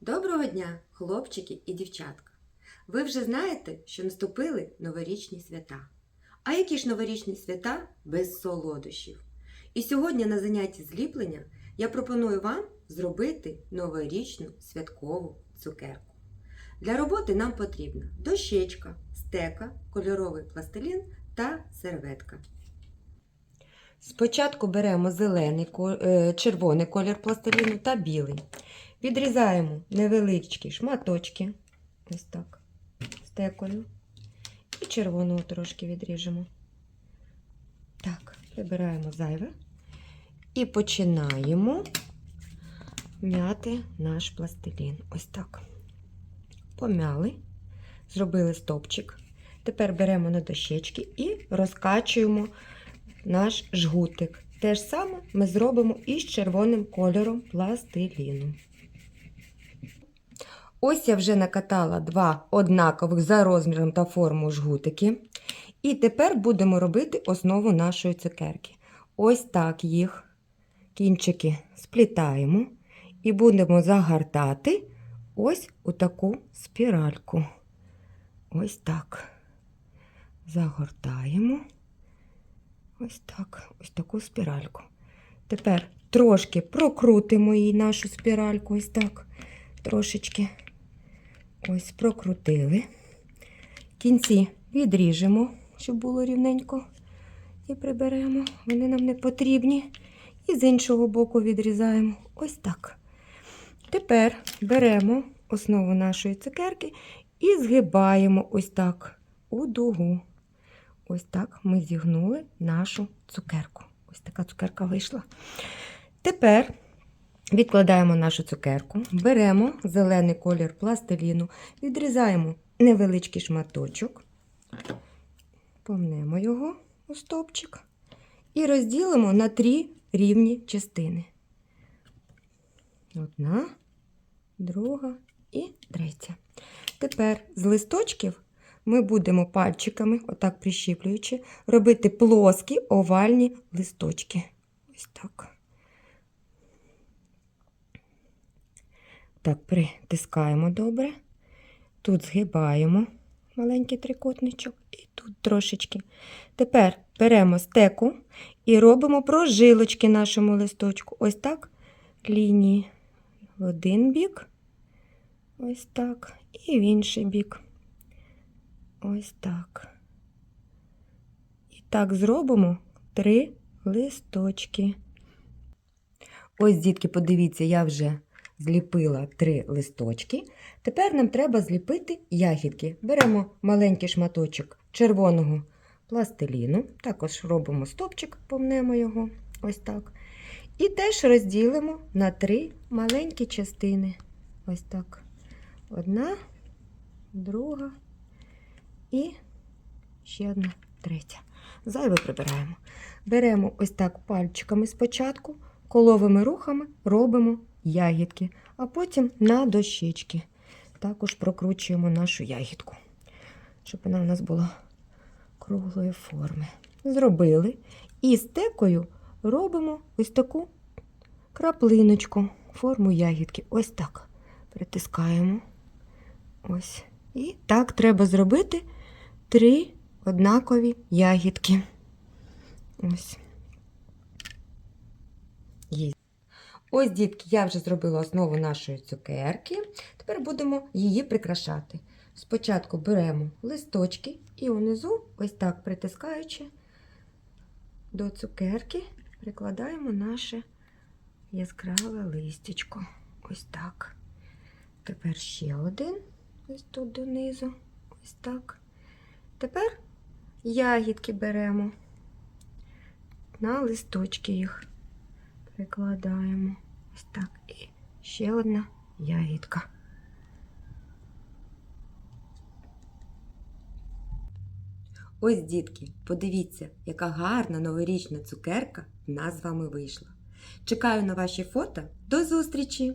Доброго дня, хлопчики і дівчатка! Ви вже знаєте, що наступили новорічні свята. А які ж новорічні свята без солодощів? І сьогодні на занятті зліплення я пропоную вам зробити новорічну святкову цукерку. Для роботи нам потрібна дощечка, стека, кольоровий пластилін та серветка. Спочатку беремо зелений, е, червоний колір пластиліну та білий. Відрізаємо невеличкі шматочки, ось так, стекою. І червоного трошки відріжемо. Так, прибираємо зайве. І починаємо м'яти наш пластилін. Ось так. Пом'яли, зробили стопчик. Тепер беремо на дощечки і розкачуємо наш жгутик. Те ж саме ми зробимо і з червоним кольором пластиліну. Ось я вже накатала два однакових за розміром та форму жгутики. І тепер будемо робити основу нашої цукерки. Ось так їх кінчики сплітаємо і будемо загортати ось у таку спіральку. Ось так. Загортаємо. Ось так, ось таку спіральку. Тепер трошки прокрутимо її нашу спіральку, ось так, трошечки. Ось прокрутили. Кінці відріжемо, щоб було рівненько. І приберемо. Вони нам не потрібні. І з іншого боку відрізаємо. Ось так. Тепер беремо основу нашої цукерки і згибаємо ось так у дугу. Ось так ми зігнули нашу цукерку. Ось така цукерка вийшла. Тепер відкладаємо нашу цукерку, беремо зелений колір пластиліну, відрізаємо невеличкий шматочок, помнемо його у стовпчик і розділимо на три рівні частини. Одна, друга і третя. Тепер з листочків ми будемо пальчиками, отак прищіплюючи, робити плоскі овальні листочки. Ось так. Так, притискаємо добре. Тут згибаємо маленький трикутничок і тут трошечки. Тепер беремо стеку і робимо прожилочки нашому листочку. Ось так. Лінії в один бік, ось так, і в інший бік. Ось так. І так зробимо три листочки. Ось, дітки, подивіться, я вже зліпила три листочки. Тепер нам треба зліпити ягідки. Беремо маленький шматочок червоного пластиліну, також робимо стопчик, помнемо його. Ось так. І теж розділимо на три маленькі частини. Ось так. Одна, друга і ще одна третя. Зайве прибираємо. Беремо ось так пальчиками спочатку, коловими рухами робимо ягідки, а потім на дощечки. Також прокручуємо нашу ягідку, щоб вона у нас була круглої форми. Зробили. І стекою робимо ось таку краплиночку, форму ягідки. Ось так. Притискаємо. Ось. І так треба зробити три однакові ягідки. Ось. Є. Ось, дітки, я вже зробила основу нашої цукерки. Тепер будемо її прикрашати. Спочатку беремо листочки і унизу, ось так притискаючи до цукерки, прикладаємо наше яскраве листячко. Ось так. Тепер ще один, ось тут донизу. Ось так. Тепер ягідки беремо. На листочки їх прикладаємо. Ось так. І ще одна ягідка. Ось, дітки, подивіться, яка гарна новорічна цукерка в нас з вами вийшла. Чекаю на ваші фото. До зустрічі!